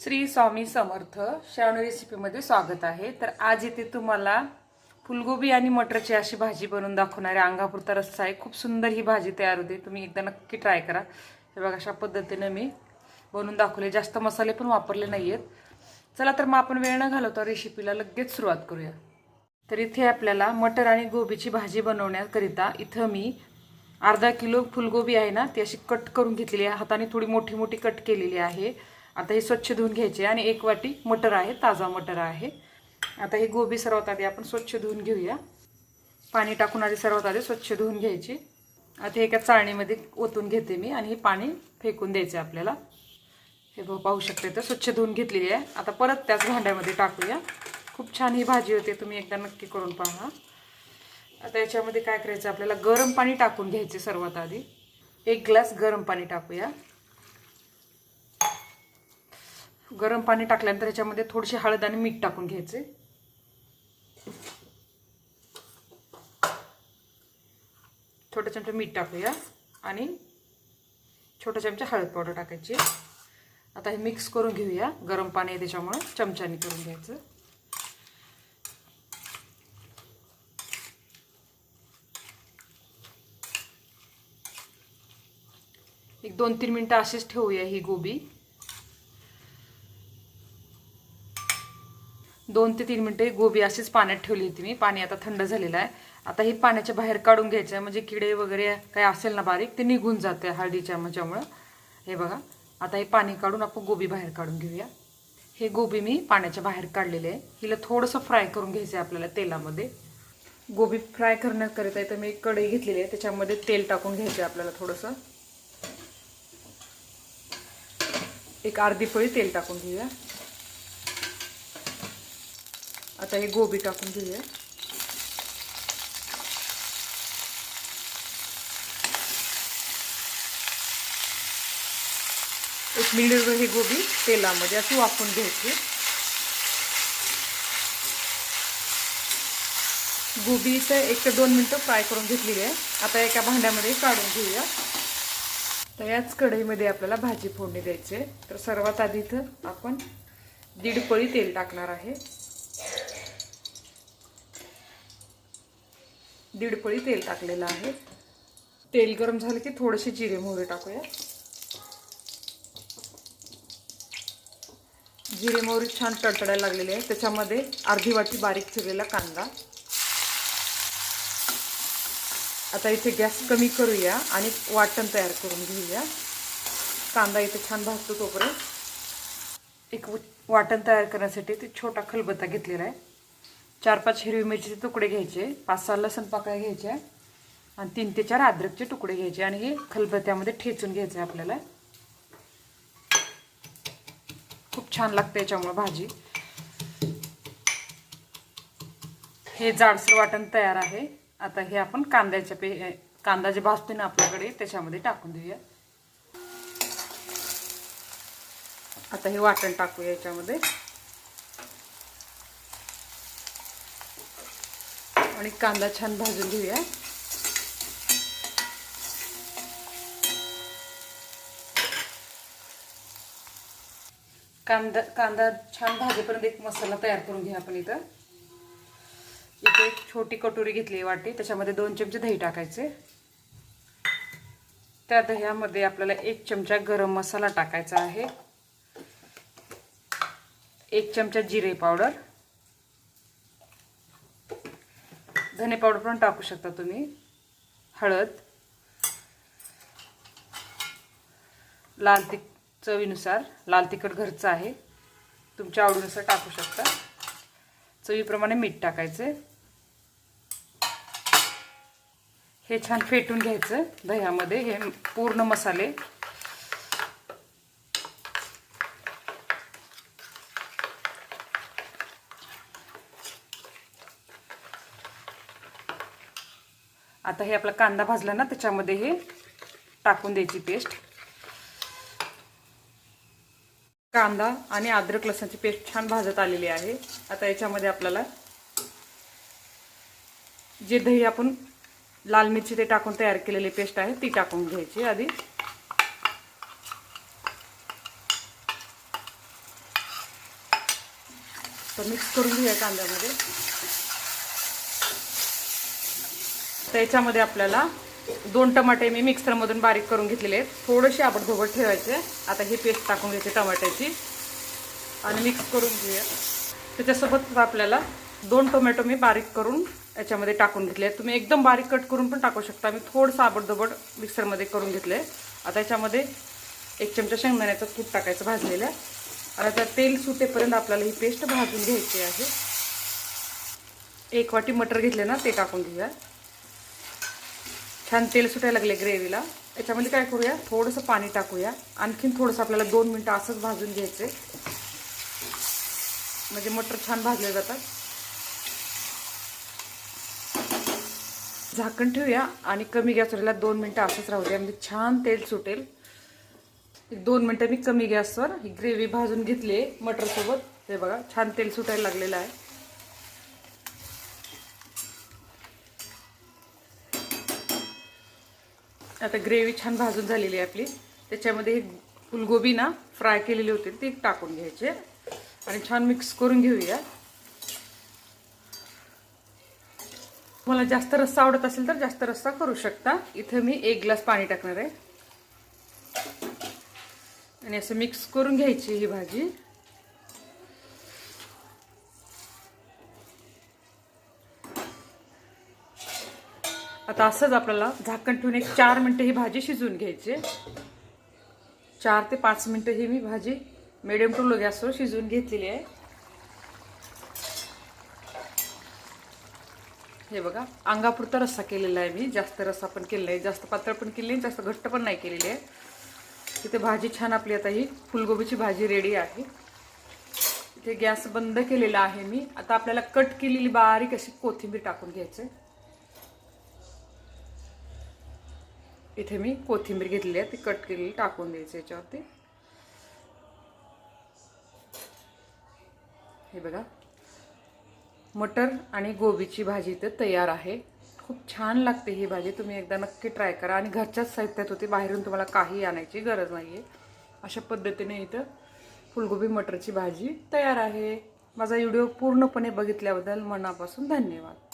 श्री स्वामी समर्थ श्रावण रेसिपीमध्ये स्वागत आहे. तर आज इथे तुम्हाला फुलगोबी आणि मटरची अशी भाजी बनवून दाखवणारे अंगापुरता रस्सा आहे. खूप सुंदर ही भाजी तयार होते. तुम्ही एकदा नक्की ट्राय करा. हे बघा अशा पद्धतीनं मी बनवून दाखवले. जास्त मसाले पण वापरले नाही आहेत चला तर मग आपण वेळ न घालवता रेसिपीला लगेच सुरुवात करूया. तर इथे आपल्याला मटर आणि गोबीची भाजी बनवण्याकरिता इथं मी अर्धा किलो फुलगोबी आहे ना ती अशी कट करून घेतलेली आहे. हाताने थोडी मोठी मोठी कट केलेली आहे. आता हे स्वच्छ धुवून घ्यायचे आणि एक वाटी मटर आहे ताजा मटर आहे. आता हे गोबी सर्वात आधी आपण स्वच्छ धुवून घेऊया. पाणी टाकून आधी सर्वात आधी स्वच्छ धुवून घ्यायची. आता एका चाळणीमध्ये ओतून घेते मी आणि हे पाणी फेकून द्यायचे आपल्याला. हे पाहू शकते तर स्वच्छ धुवून घेतलेली आहे. आता परत त्याच भांड्यामध्ये टाकूया. खूप छान ही भाजी होते तुम्ही एकदा नक्की करून पहा. आता याच्यामध्ये काय करायचं आपल्याला गरम पाणी टाकून घ्यायचे सर्वात आधी. एक ग्लास गरम पाणी टाकूया. गरम पाणी टाकल्यानंतर याच्यामध्ये थोडीशी हळद आणि मीठ टाकून घ्यायचे. छोटा चमचा मीठ टाकूया आणि छोटा चमचा हळद पावडर टाकायची. आता हे मिक्स करून घेऊया. गरम पाणी आहे त्याच्यामुळं चमच्याने करून घ्यायचं. एक दोन तीन मिनटं अशीच ठेवूया ही गोबी. दोन ते तीन मिनटं गोबी अशीच पाण्यात ठेवली होती मी. पाणी आता थंड झालेलं आहे. आता हे पाण्याच्या बाहेर काढून घ्यायचं आहे. म्हणजे किडे वगैरे काही असेल ना बारीक ते निघून जाते हळदीच्या मच्यामुळं हे बघा. आता हे पाणी काढून आपण गोबी बाहेर काढून घेऊया. हे गोबी मी पाण्याच्या बाहेर काढलेले आहे. हिला थोडंसं फ्राय करून घ्यायचं आहे आपल्याला तेलामध्ये. गोबी फ्राय करण्याकरिता इथं मी कढई घेतलेली आहे. त्याच्यामध्ये तेल टाकून घ्यायचं आहे आपल्याला थोडंसं. एक अर्धी पळी तेल टाकून घेऊया. आता हे गोबी टाकून घेऊया. एक मिनिट हे गोबी तेलामध्ये असं वाफून घ्यायची. गोबी इथं एक ते दोन मिनटं फ्राय करून घेतलेली आहे. आता एका भांड्यामध्ये काढून घेऊया. तर याच कढईमध्ये आपल्याला भाजी फोडणी द्यायची आहे. तर सर्वात आधी इथं आपण दीड पळी तेल टाकणार आहे. दीड पळी तेल टाकलेलं आहे. तेल गरम झालं की थोडेसे जिरे मोहरे टाकूया. जिरे मोहरी छान तडतडायला लागलेली आहे त्याच्यामध्ये अर्धी वाटी बारीक चिरलेला कांदा. आता इथे गॅस कमी करूया आणि वाटण तयार करून घेऊया. कांदा इथे छान भाजतो तोपर्यंत. एक वाटण तयार करण्यासाठी ते छोटा खलबत्ता घेतलेला आहे. चार पाच हिरवी मिरचीचे तुकडे घ्यायचे पाच सहा लसण पाकळ्या घ्यायच्या आणि तीन ते चार अद्रकचे तुकडे घ्यायचे आणि हे खलबत्त्यामध्ये ठेचून घ्यायचं आहे आपल्याला. खूप छान लागते याच्यामुळं भाजी. हे जाडसर वाटण तयार आहे. आता हे आपण कांद्याच्या पे कांदा जे भाजतो ना आपल्याकडे त्याच्यामध्ये टाकून देऊया. आता हे वाटण टाकूया याच्यामध्ये. आणि कांदा छान भाजून घेऊया. कांदा कांदा छान भाजेपर्यंत एक मसाला तयार करून घ्या आपण इथं. इथे एक छोटी कटोरी घेतली वाटी त्याच्यामध्ये दोन चमचे दही टाकायचे. त्या दह्यामध्ये आपल्याला एक चमचा गरम मसाला टाकायचा आहे. एक चमचा जिरे पावडर. धने पावडर पण टाकू शकता तुम्ही. हळद. लाल तिख चवीनुसार लाल तिखट घरचं आहे. तुमच्या आवडीनुसार टाकू शकता. चवीप्रमाणे मीठ टाकायचं. हे छान फेटून घ्यायचं दह्यामध्ये. हे पूर्ण मसाले आता हे आपला कांदा भाजला ना त्याच्यामध्ये हे टाकून द्यायची पेस्ट कांदा आणि अद्रक लसणाची पेस्ट छान भाजत आलेली आहे. आता याच्यामध्ये आपल्याला जे दही आपण लाल मिरची ते टाकून तयार केलेली पेस्ट आहे ती टाकून घ्यायची आधी. तर मिक्स करून घेऊया कांद्यामध्ये. तर याच्यामध्ये आपल्याला दोन टमाटे मी मिक्सरमधून बारीक करून घेतलेले आहेत. थोडेसे आबडधोबड ठेवायचे. आता ही पेस्ट टाकून घ्यायची टमाट्याची. आणि मिक्स करून घेऊया. त्याच्यासोबत आपल्याला दोन टोमॅटो मी बारीक करून याच्यामध्ये टाकून घेतले तुम्ही एकदम बारीक कट करून पण टाकू शकता. मी थोडंसं आबडधोबड मिक्सरमध्ये करून घेतले आता याच्यामध्ये एक चमचा शेंगदाण्याचं कूट टाकायचं भाजलेलं आणि आता तेल सुटेपर्यंत आपल्याला ही पेस्ट भाजून घ्यायची आहे. एक वाटी मटर घेतले ना ते टाकून घेऊया. छान तेल सुटायला लागले ग्रेव्हीला. याच्यामध्ये काय करूया? थोडंसं पाणी टाकूया. आणखीन थोडंसं आपल्याला दोन मिनटं असंच भाजून घ्यायचे म्हणजे मटर छान भाजले जातात. झाकण ठेवूया आणि कमी गॅसवरला दोन मिनटं असंच राहू द्या. म्हणजे छान तेल सुटेल. एक दोन मिनटं मी कमी गॅसवर ही ग्रेव्ही भाजून घेतली आहे मटरसोबत. हे बघा छान तेल सुटायला लागलेलं आहे. आता ग्रेव्ही छान भाजून झालेली आहे आपली. त्याच्यामध्ये ही फुलगोबी ना फ्राय केलेली होती ती टाकून घ्यायची आणि छान मिक्स करून घेऊया. मला जास्त रस्सा आवडत असेल तर जास्त रस्सा करू शकता. इथं मी एक ग्लास पाणी टाकणार आहे. आणि असं मिक्स करून घ्यायची ही भाजी. आता असंच आपल्याला झाकण ठेवून एक चार मिनटं ही भाजी शिजवून घ्यायची. चार ते पाच मिनटं ही मी भाजी मिडियम टू लो गॅसवर शिजवून घेतलेली आहे. हे बघा अंगापुरता रस्सा केलेला आहे मी. जास्त रस्सा पण केलेला आहे. जास्त पातळ पण केली आहे जास्त घट्ट पण नाही केलेली आहे. तिथे भाजी छान आपली आता ही फुलगोबीची भाजी रेडी आहे. इथे गॅस बंद केलेला आहे मी. आता आपल्याला कट केलेली बारीक अशी कोथिंबीर टाकून घ्यायची इथे मी कोथिंबीर घेतलेली आहे ती कट केलेली टाकून द्यायची याच्यावरती. हे बघा. मटर आणि गोबीची भाजी इथं तयार आहे. खूप छान लागते ही भाजी. तुम्ही एकदा नक्की ट्राय करा. आणि घरच्याच साहित्यात होती. बाहेरून तुम्हाला काही आणायची गरज नाही आहे अशा पद्धतीने इथं फुलगोबी मटरची भाजी तयार आहे. माझा व्हिडिओ पूर्णपणे बघितल्याबद्दल मनापासून धन्यवाद.